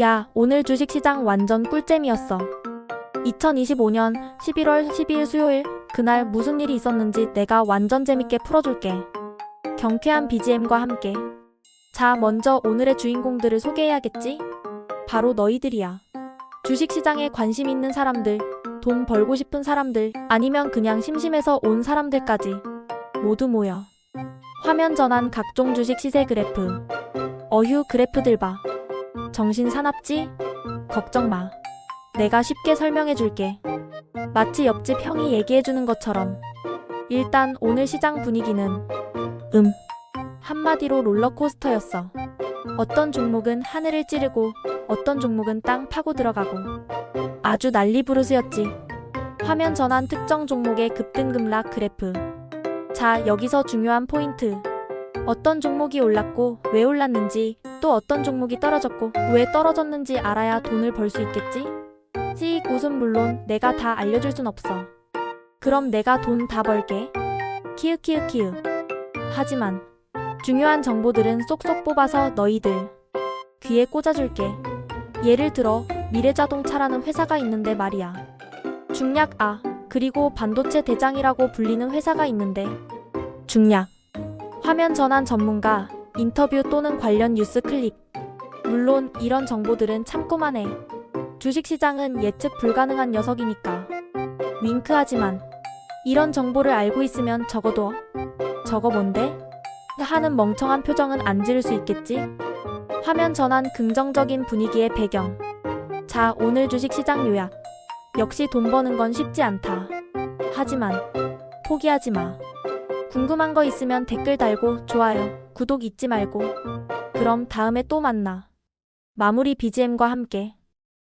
야, 오늘 주식시장 완전 꿀잼이었어. 2025년 11월 12일 수요일, 그날 무슨 일이 있었는지 내가 완전 재밌게 풀어줄게. 경쾌한 BGM과 함께. 자, 먼저 오늘의 주인공들을 소개해야겠지? 바로 너희들이야. 주식시장에 관심 있는 사람들, 돈 벌고 싶은 사람들, 아니면 그냥 심심해서 온 사람들까지 모두 모여. 화면 전환 각종 주식 시세 그래프. 어휴, 그래프들 봐. 정신 사납지? 걱정 마. 내가 쉽게 설명해 줄게. 마치 옆집 형이 얘기해 주는 것처럼. 일단 오늘 시장 분위기는 음. 한마디로 롤러코스터였어. 어떤 종목은 하늘을 찌르고 어떤 종목은 땅 파고 들어가고 아주 난리 부르스였지. 화면 전환 특정 종목의 급등급락 그래프. 자, 여기서 중요한 포인트. 어떤 종목이 올랐고 왜 올랐는지 또 어떤 종목이 떨어졌고 왜 떨어졌는지 알아야 돈을 벌 수 있겠지? 찌 웃음 물론 내가 다 알려줄 순 없어. 그럼 내가 돈 다 벌게. 키읔키읔키읔. 하지만 중요한 정보들은 쏙쏙 뽑아서 너희들 귀에 꽂아줄게. 예를 들어 미래자동차라는 회사가 있는데 말이야. 중약 아 그리고 반도체 대장이라고 불리는 회사가 있는데 중약 화면 전환 전문가 인터뷰 또는 관련 뉴스 클립 물론 이런 정보들은 참고만 해. 주식시장은 예측 불가능한 녀석이니까. 윙크하지만 이런 정보를 알고 있으면 적어도 저거 뭔데? 하는 멍청한 표정은 안 지을 수 있겠지? 화면 전환 긍정적인 분위기의 배경. 자, 오늘 주식시장 요약. 역시 돈 버는 건 쉽지 않다. 하지만 포기하지 마. 궁금한 거 있으면 댓글 달고 좋아요, 구독 잊지 말고. 그럼 다음에 또 만나. 마무리 BGM과 함께.